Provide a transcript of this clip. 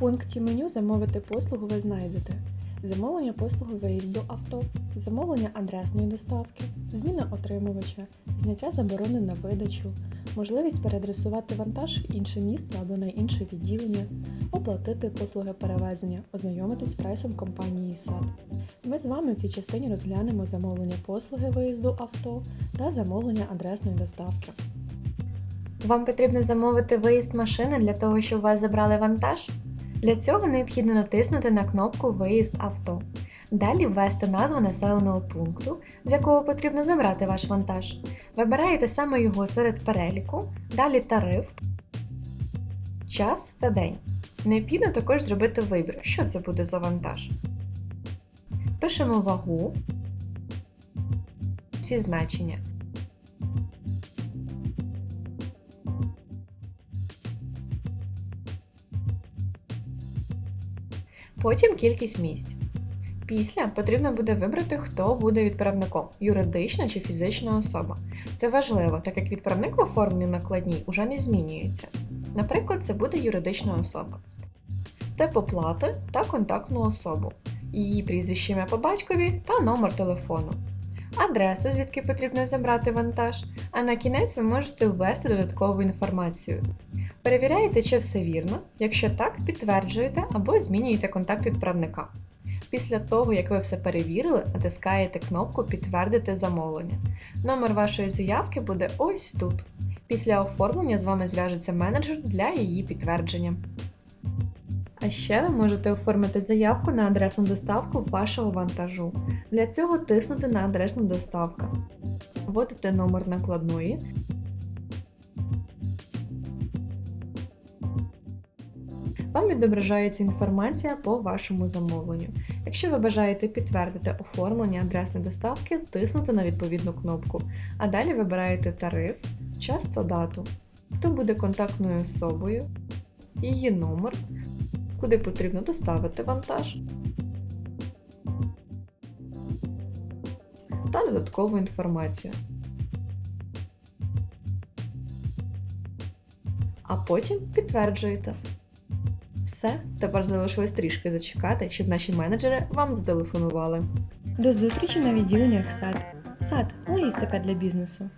пункті меню Замовити послугу ви знайдете замовлення послуги виїзду авто, замовлення адресної доставки, зміна отримувача, зняття заборони на видачу, можливість переадресувати вантаж в інше місто або на інше відділення, оплатити послуги перевезення, ознайомитись з прайсом компанії САД. Ми з вами в цій частині розглянемо замовлення послуги виїзду авто та замовлення адресної доставки. Вам потрібно замовити виїзд машини для того, щоб вас забрали вантаж? Для цього необхідно натиснути на кнопку Виїзд авто. Далі ввести назву населеного пункту, з якого потрібно забрати ваш вантаж. Вибираєте саме його серед переліку, далі тариф, час та день. Необхідно також зробити вибір, що це буде за вантаж. Пишемо вагу, всі значення. Потім кількість місць. Після потрібно буде вибрати, хто буде відправником юридична чи фізична особа. Це важливо, так як відправник в оформленій накладній уже не змінюється. Наприклад, це буде юридична особа. Тип оплати та контактну особу, її прізвище ім'я по батькові та номер телефону, адресу, звідки потрібно забрати вантаж, а на кінець ви можете ввести додаткову інформацію. Перевіряєте, чи все вірно. Якщо так, підтверджуєте або змінюєте контакт відправника. Після того, як ви все перевірили, натискаєте кнопку Підтвердити замовлення. Номер вашої заявки буде ось тут. Після оформлення з вами зв'яжеться менеджер для її підтвердження. А ще ви можете оформити заявку на адресну доставку вашого вантажу. Для цього тиснути на адресну доставку. Вводите номер накладної, Вам відображається інформація по вашому замовленню. Якщо ви бажаєте підтвердити оформлення адресної доставки, тиснути на відповідну кнопку, а далі вибираєте тариф, час та дату, хто буде контактною особою, її номер, куди потрібно доставити вантаж та додаткову інформацію. А потім підтверджуєте. Все, тепер залишилось трішки зачекати, щоб наші менеджери вам зателефонували. До зустрічі на відділеннях САД. САД логістика для бізнесу.